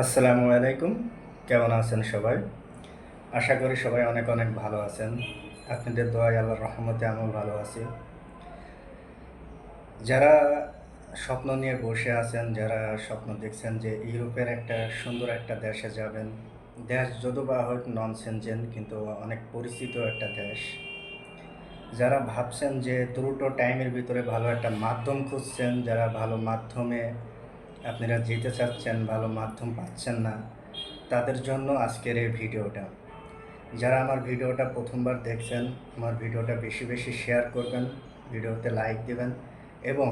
আসসালামু আলাইকুম। কেমন আছেন সবাই? আশা করি সবাই অনেক অনেক ভালো আছেন। আপনাদের দোয়াই আল্লাহর রহমতে আমিও ভালো আছি। যারা স্বপ্ন নিয়ে বসে আছেন, যারা স্বপ্ন দেখছেন যে ইউরোপের একটা সুন্দর একটা দেশে যাবেন, দেশ যদিও বা হোক নন সেনজেন কিন্তু অনেক পরিচিত একটা দেশ। যারা ভাবছেন যে দ্রুত টাইমের ভিতরে ভালো একটা মাধ্যম খুঁজছেন, যারা ভালো মাধ্যমে আপনারা যেতে চাচ্ছেন, ভালো মাধ্যম পাচ্ছেন না, তাদের জন্য আজকের এই ভিডিওটা। যারা আমার ভিডিওটা প্রথমবার দেখছেন, আমার ভিডিওটা বেশি বেশি শেয়ার করবেন, ভিডিওতে লাইক দেবেন এবং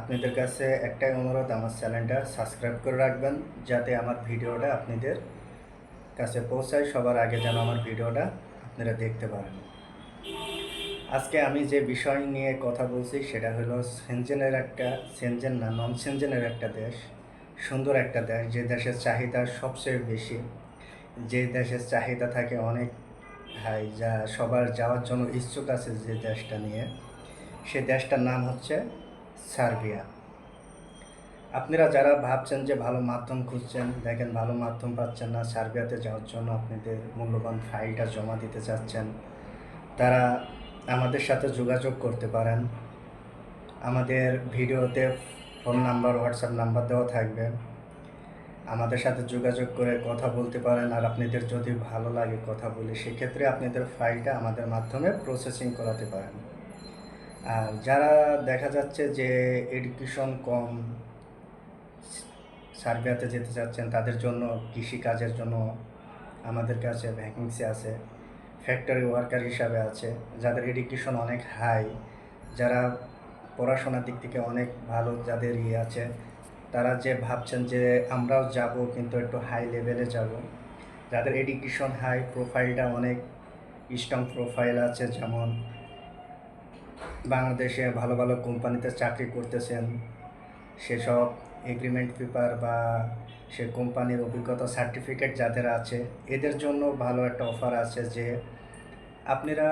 আপনাদের কাছে একটাই অনুরোধ, আমার চ্যানেলটা সাবস্ক্রাইব করে রাখবেন যাতে আমার ভিডিওটা আপনাদের কাছে পৌঁছায়, সবার আগে যেন আমার ভিডিওটা আপনারা দেখতে পারেন। আজকে আমি যে বিষয় নিয়ে কথা বলছি, সেটা হলো সেনজেনের একটা, সেনজেন না নন সেনজেনের একটা দেশ, সুন্দর একটা দেশ, যে দেশের চাহিদা সবচেয়ে বেশি। যে দেশের চাহিদা থাকে অনেক হাই যা সবার যাওয়ার জন্য ইচ্ছুক আছে যে দেশটা নিয়ে। সে দেশটার নাম হচ্ছে সার্বিয়া। আপনারা যারা ভাবছেন যে ভালো মাধ্যম খুঁজছেন, দেখেন ভালো মাধ্যম পাচ্ছেন না, সার্বিয়াতে যাওয়ার জন্য আপনাদের মূল্যবান ফাইলটা জমা দিতে চাচ্ছেন, তারা আমাদের সাথে যোগাযোগ করতে পারেন। আমাদের ভিডিওতে ফোন নাম্বার, হোয়াটসঅ্যাপ নাম্বার দেওয়া থাকবে। আমাদের সাথে যোগাযোগ করে কথা বলতে পারেন আর আপনাদের যদি ভালো লাগে কথা বলি, সেক্ষেত্রে আপনাদের ফাইলটা আমাদের মাধ্যমে প্রসেসিং করাতে পারেন। আর যারা দেখা যাচ্ছে যে এডুকেশন কম, সার্বিয়াতে যেতে চাচ্ছেন, তাদের জন্য কৃষিকাজের জন্য আমাদের কাছে ভ্যাকেন্সি আছে। ফ্যাক্টরি ওয়ার্কার হিসাবে আছে, যাদের এডুকেশন অনেক হাই যারা পড়াশোনার দিক থেকে অনেক ভালো যাদের ইয়ে আছে, তারা যে ভাবছেন যে আমরাও যাব কিন্তু একটু হাই লেভেলে যাব। যাদের এডুকেশন হাই প্রোফাইলটা অনেক স্ট্রং প্রোফাইল আছে, যেমন বাংলাদেশে ভালো ভালো কোম্পানিতে চাকরি করতেছেন, সেসব এগ্রিমেন্ট পেপার বা সে কোম্পানির অভিজ্ঞতা সার্টিফিকেট যাদের আছে, এদের জন্য ভালো একটা অফার আছে যে, আপনারা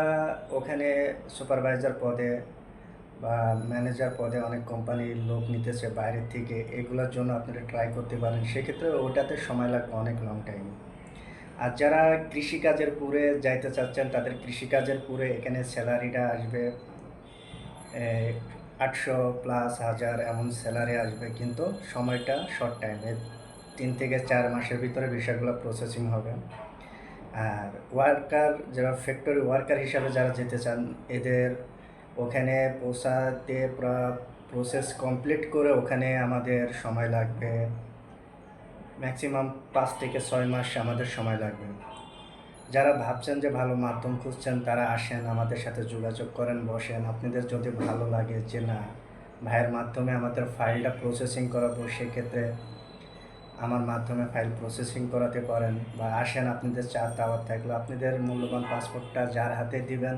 ওখানে সুপারভাইজার পদে বা ম্যানেজার পদে অনেক কোম্পানির লোক নিতেছে বাইরের থেকে, এগুলোর জন্য আপনারা ট্রাই করতে পারেন। সেক্ষেত্রে ওটাতে সময় লাগবে অনেক লং টাইম আর যারা কৃষিকাজের পুরে যাইতে চাচ্ছেন, তাদের কৃষিকাজের পুরে এখানে স্যালারিটা আসবে আটশো প্লাস হাজার এমন স্যালারি আসবে, কিন্তু সময়টা শর্ট টাইমে তিন থেকে চার মাসের ভিতরে বিষয়গুলো প্রসেসিং হবে। আর ওয়ার্কার যারা ফ্যাক্টরি ওয়ার্কার হিসাবে যারা যেতে চান, এদের ওখানে পৌঁছাতে পুরো প্রসেস কমপ্লিট করে ওখানে আমাদের সময় লাগবে। ম্যাক্সিমাম পাঁচ থেকে ছয় মাস আমাদের সময় লাগবে। যারা ভাবছেন যে ভালো মাধ্যম খুঁজছেন, তারা আসেন, আমাদের সাথে যোগাযোগ করেন, বসেন। আপনাদের যদি ভালো লাগে যে না, ভাইয়ের মাধ্যমে আমাদের ফাইলটা প্রসেসিং করাবো, সেক্ষেত্রে আমার মাধ্যমে ফাইল প্রসেসিং করাতে পারেন বা আসেন আপনাদের চা দাওয়াত থাকলে। আপনাদের মূল্যবান পাসপোর্টটা যার হাতে দিবেন,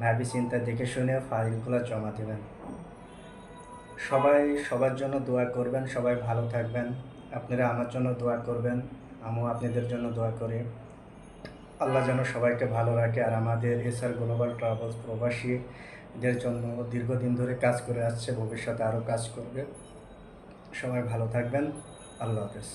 ভাবি চিন্তা দেখে শুনে ফাইলগুলো জমা দেবেন। সবাই, সবার জন্য দোয়া করবেন, সবাই ভালো থাকবেন। আপনারা আমার জন্য দোয়া করবেন, আমিও আপনাদের জন্য দোয়া করি। আল্লাহ যেন সবাইকে ভালো রাখে আর আমাদের এসআর গ্লোবাল ট্রাভেলস প্রবাসীদের জন্য দীর্ঘদিন ধরে কাজ করে আসছে, ভবিষ্যতে আরও কাজ করবে। সবাই ভালো থাকবেন। আল্লাহ হাফেজ।